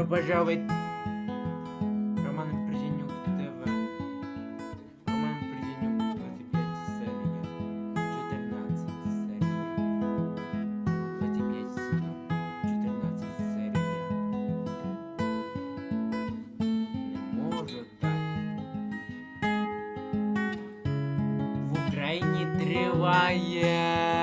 Добро пожаловать. Роман Приденюк ТВ. Роман Приденюк 25 серия. 14 серия. 25 14 серия. Не можу так. В Україні триває